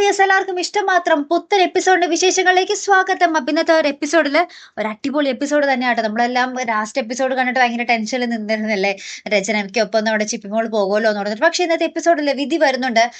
Dears എല്ലാവർക്കും ഇഷ്ടം മാത്രം പുത്തൻ എപ്പിസോഡിന്റെ വിശേഷങ്ങളിലേക്ക് സ്വാഗതം. അപ്പൊ ഇന്നത്തെ ഒരു എപ്പിസോഡിൽ ഒരു അടിപൊളി എപ്പിസോഡ് തന്നെയാട്ടോ. നമ്മളെല്ലാം ലാസ്റ്റ് എപ്പിസോഡ് കണ്ടിട്ട് ഭയങ്കര ടെൻഷനിൽ നിന്നിരുന്നല്ലേ? രചനയ്ക്കൊപ്പം നമ്മുടെ ചിപ്പിമോൾ പോകുമല്ലോ എന്ന് പറഞ്ഞിട്ട്. പക്ഷെ ഇന്നത്തെ എപ്പിസോഡിൽ വിധി വരുന്നുണ്ട്.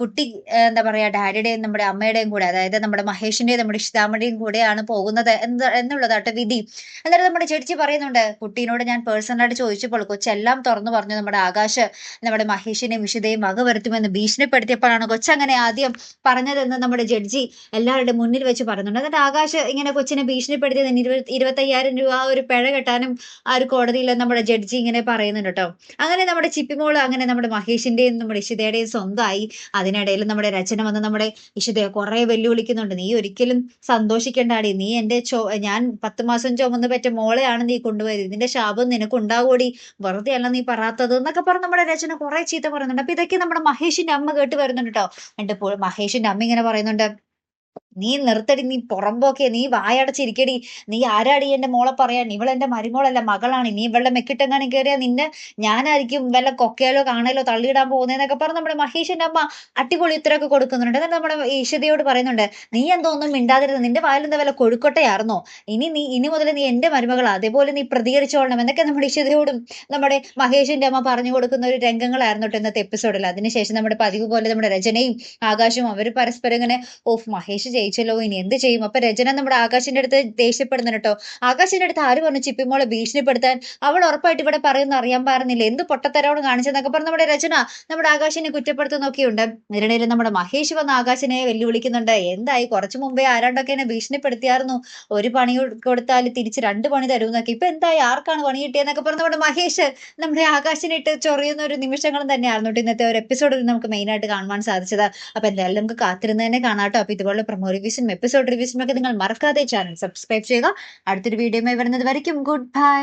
കുട്ടി എന്താ പറയാ ഡാഡിയുടെയും നമ്മുടെ അമ്മയുടെയും കൂടെ അതായത് നമ്മുടെ മഹേഷിന്റെയും നമ്മുടെ ഇഷിതാമ്മയുടെയും കൂടെയാണ് പോകുന്നത് എന്നുള്ളതാട്ടെ വിധി. എന്നിട്ട് നമ്മുടെ ചേച്ചി പറയുന്നുണ്ട് കുട്ടീനോട് ഞാൻ പേഴ്സണലായിട്ട് ചോദിച്ചപ്പോൾ കൊച്ചെല്ലാം തുറന്നു പറഞ്ഞു നമ്മുടെ ആകാശ് നമ്മുടെ മഹേഷിനെയും ഇഷിതയും വക വരുത്തുമെന്ന് ഭീഷണിപ്പെടുത്തിയപ്പോഴാണ് കൊച്ചങ്ങനെ ആദ്യം പറഞ്ഞതെന്ന് നമ്മുടെ ജഡ്ജി എല്ലാവരുടെ മുന്നിൽ വെച്ച് പറയുന്നുണ്ട്. എന്നിട്ട് ആകാശ് ഇങ്ങനെ കൊച്ചിനെ ഭീഷണിപ്പെടുത്തിയതിന് ഇരുപത്തി ഇരുപത്തയ്യായിരം രൂപ ഒരു പിഴ കെട്ടാനും ആ ഒരു കോടതിയിൽ നമ്മുടെ ജഡ്ജി ഇങ്ങനെ പറയുന്നുണ്ട് കേട്ടോ. അങ്ങനെ നമ്മുടെ ചിപ്പിമോൾ അങ്ങനെ നമ്മുടെ മഹേഷിന്റെയും നമ്മുടെ ഇഷിതയുടെയും സ്വന്തമായി അതിനിടയിൽ നമ്മുടെ രചന വന്ന് നമ്മുടെ ഇഷിതയെ കുറെ വെല്ലുവിളിക്കുന്നുണ്ട്. നീ ഒരിക്കലും സന്തോഷിക്കേണ്ടാടി. നീ എന്റെ ചോ ഞാൻ പത്ത് മാസം ചുമന്ന് പറ്റ മോളെയാണ് നീ കൊണ്ടുപോയത് ഇതിന്റെ ശാപം നിനക്ക് ഉണ്ടാകൂടി വെറുതെ അല്ല നീ പറയാത്തത് എന്നൊക്കെ പറഞ്ഞ് നമ്മുടെ രചന കുറെ ചീത്ത പറയുന്നുണ്ട്. അപ്പൊ ഇതൊക്കെ നമ്മുടെ മഹേഷിന്റെ അമ്മ കേട്ട് വരുന്നുണ്ട് കേട്ടോ. എന്റെ പോ- മഹേഷിന്റെ അമ്മ ഇങ്ങനെ പറയുന്നുണ്ട് നീ നിർത്തടി നീ പുറമ്പോക്കെ നീ വായടച്ചിരിക്കടി. നീ ആരാടി എന്റെ മോളെ പറയാൻ? ഇവൾ എന്റെ മരുമോളല്ല മകളാണ്. നീ ഇവളുടെ മെക്കിട്ടെങ്ങാനും കയറിയാ നിന്നെ ഞാനായിരിക്കും വല്ല കൊക്കയിലോ കാണലോ തള്ളിയിടാൻ പോകുന്നതെന്നൊക്കെ പറഞ്ഞ് നമ്മുടെ മഹേഷിന്റെ അമ്മ അട്ടിപൊളി ഉത്തരവൊക്കെ കൊടുക്കുന്നുണ്ട്. എന്നിട്ട് നമ്മുടെ ഈശ്വതയോട് പറയുന്നുണ്ട് നീ എന്തോന്നും മിണ്ടാതിരുന്നു. നിന്റെ വായിലെന്താ വല്ല കൊഴുക്കൊട്ടയായിരുന്നോ? ഇനി നീ ഇനി മുതൽ നീ എന്റെ മരുമകളാ. അതേപോലെ നീ പ്രതികരിച്ചോളണം. എന്നൊക്കെ നമ്മുടെ ഈശ്വതയോടും നമ്മുടെ മഹേഷിന്റെ അമ്മ പറഞ്ഞു കൊടുക്കുന്ന ഒരു രംഗങ്ങളായിരുന്നു കേട്ടോ ഇന്നത്തെ എപ്പിസോഡിൽ അതിനുശേഷം നമ്മുടെ പതിവ് പോലെ നമ്മുടെ രചനയും ആകാശവും അവർ പരസ്പരം ഇങ്ങനെ ഓഫ് മഹേഷ് ജയിച്ചല്ലോ ഇനി എന്ത് ചെയ്യും? അപ്പൊ രചന നമ്മുടെ ആകാശിന്റെ അടുത്ത് ദേഷ്യപ്പെടുന്നു കേട്ടോ. ആകാശിന്റെ അടുത്ത് ആര് പറഞ്ഞു ചിപ്പിമോളെ ഭീഷണിപ്പെടുത്താൻ? അവൾ ഉറപ്പായിട്ട് ഇവിടെ പറയുന്ന അറിയാൻ പാടുന്നില്ല. എന്ത് പൊട്ടത്തരവോട് കാണിച്ചെന്നൊക്കെ പറഞ്ഞ് നമ്മുടെ രചന നമ്മുടെ ആകാശിനെ കുറ്റപ്പെടുത്തുന്നൊക്കെയുണ്ട്. ഇതിനിടയിൽ നമ്മുടെ മഹേഷ് വന്ന് ആകാശിനെ വെല്ലുവിളിക്കുന്നുണ്ട്. എന്തായി? കുറച്ചു മുമ്പേ ആരാണ്ടൊക്കെ എന്നെ ഭീഷണിപ്പെടുത്തിയായിരുന്നു. ഒരു പണി കൊടുത്താൽ തിരിച്ച് രണ്ട് പണി തരുമെന്നൊക്കെ. ഇപ്പൊ എന്തായി? ആർക്കാണ് പണി കിട്ടിയെന്നൊക്കെ പറഞ്ഞ് നമ്മുടെ മഹേഷ് നമ്മുടെ ആകാശിനിട്ട് ചൊറിയുന്ന ഒരു നിമിഷങ്ങളും തന്നെയായിരുന്നു ഇന്നത്തെ ഒരു എപ്പിസോഡിൽ നമുക്ക് മെയിൻ ആയിട്ട് കാണുവാൻ സാധിച്ചത്. അപ്പൊ എന്തായാലും നമുക്ക് കാത്തിരുന്ന് തന്നെ കാണാട്ടോ അപ്പൊ ഇതുപോലെ പ്രൊമോ റിവ്യൂസും എപ്പിസോഡ് റിവിഷനും ഒക്കെ നിങ്ങൾ മറക്കാതെ ചാനൽ സബ്സ്ക്രൈബ് ചെയ്യുക. അടുത്തൊരു വീഡിയോ വരുന്നത് വരയ്ക്കും. Good bye